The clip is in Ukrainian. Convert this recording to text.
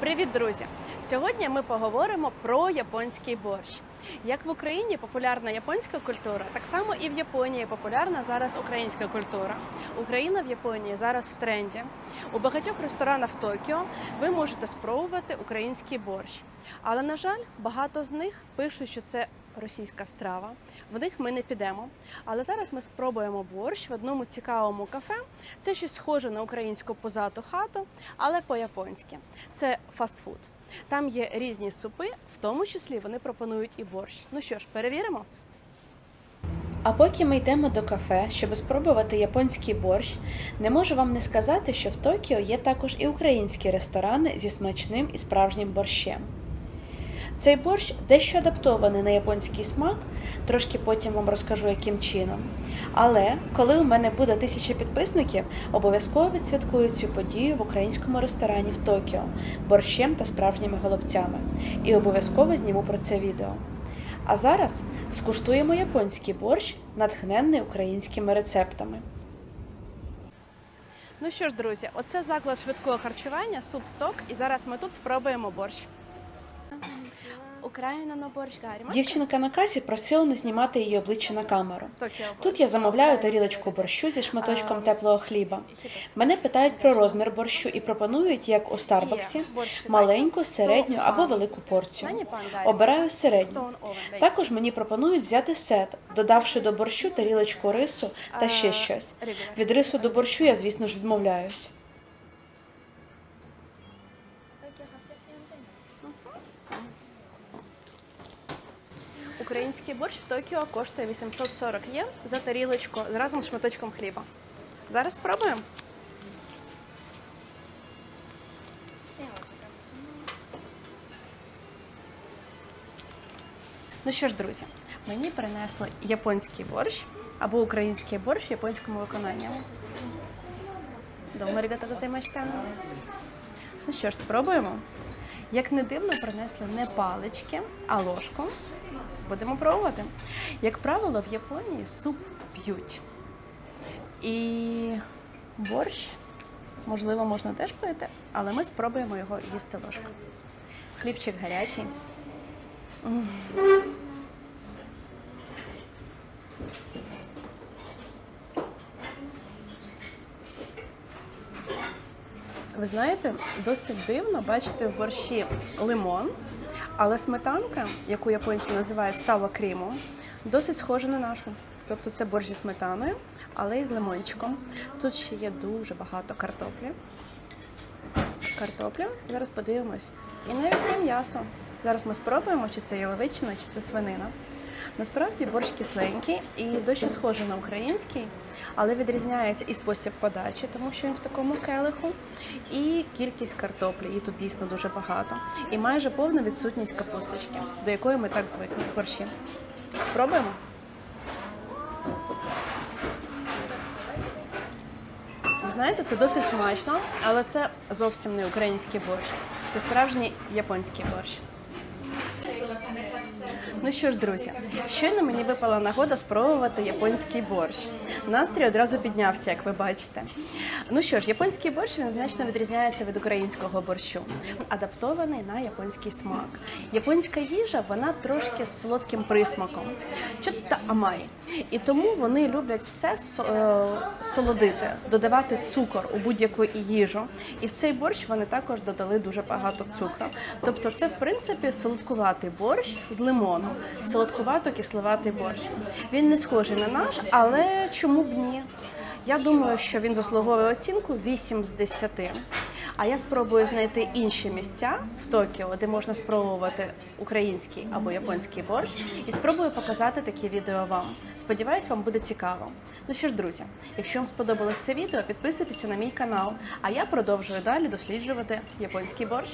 Привіт, друзі! Сьогодні ми поговоримо про японський борщ. Як в Україні популярна японська культура, так само і в Японії популярна зараз українська культура. Україна в Японії зараз в тренді. У багатьох ресторанах в Токіо ви можете спробувати український борщ. Але, на жаль, багато з них пишуть, що це російська страва. В них ми не підемо. Але зараз ми спробуємо борщ в одному цікавому кафе. Це щось схоже на українську позату хату, але по-японськи. Це фастфуд. Там є різні супи, в тому числі вони пропонують і борщ. Ну що ж, перевіримо. А поки ми йдемо до кафе, щоб спробувати японський борщ, не можу вам не сказати, що в Токіо є також і українські ресторани зі смачним і справжнім борщем. Цей борщ дещо адаптований на японський смак, трошки потім вам розкажу, яким чином. Але коли у мене буде тисяча підписників, обов'язково відсвяткую цю подію в українському ресторані в Токіо борщем та справжніми голубцями. І обов'язково зніму про це відео. А зараз скуштуємо японський борщ, натхненний українськими рецептами. Ну що ж, друзі, оце заклад швидкого харчування, субсток, і зараз ми тут спробуємо борщ. Україна на борщ гарі. Дівчинка на касі просила не знімати її обличчя на камеру. Тут я замовляю тарілочку борщу зі шматочком теплого хліба. Мене питають про розмір борщу і пропонують, як у Старбаксі, маленьку, середню або велику порцію. Обираю середню. Також мені пропонують взяти сет, додавши до борщу тарілочку рису та ще щось. Від рису до борщу я, звісно ж, відмовляюсь. Український борщ в Токіо коштує 840 єн за тарілочку з разом з шматочком хліба. Зараз спробуємо. Ну що ж, друзі, мені принесли японський борщ або український борщ в японському виконанні. Дома рігата гозаймашта. Ну що ж, спробуємо. Як не дивно, принесли не палички, а ложку. Будемо пробувати. Як правило, в Японії суп п'ють. І борщ, можливо, можна теж пити, але ми спробуємо його їсти ложкою. Хлібчик гарячий. М. Ви знаєте, досить дивно бачити в борщі лимон, але сметанка, яку японці називають сава кріму, досить схожа на нашу. Тобто це борщ зі сметаною, але і з лимончиком. Тут ще є дуже багато картоплі. Картопля. Зараз подивимось. І навіть є м'ясо. Зараз ми спробуємо, чи це яловичина, чи це свинина. Насправді борщ кисленький і дещо схожий на український, але відрізняється і спосіб подачі, тому що він в такому келиху, і кількість картоплі. Її тут дійсно дуже багато. І майже повна відсутність капусточки, до якої ми так звикли в борщі. Спробуємо. Знаєте, це досить смачно, але це зовсім не український борщ. Це справжній японський борщ. Ну що ж, друзі, щойно мені випала нагода спробувати японський борщ. Настрій одразу піднявся, як ви бачите. Ну що ж, японський борщ він значно відрізняється від українського борщу, адаптований на японський смак. Японська їжа вона трошки з солодким присмаком, чотта амай. І тому вони люблять все е, солодити, додавати цукор у будь-яку їжу. І в цей борщ вони також додали дуже багато цукру. Тобто, це в принципі солодкуватий борщ з лимоном, солодкувато-кисловатий борщ. Він не схожий на наш, але чому б ні? Я думаю, що він заслуговує оцінку 8 з 10. А я спробую знайти інші місця в Токіо, де можна спробувати український або японський борщ, і спробую показати такі відео вам. Сподіваюсь, вам буде цікаво. Ну що ж, друзі, якщо вам сподобалось це відео, підписуйтеся на мій канал, а я продовжую далі досліджувати японський борщ.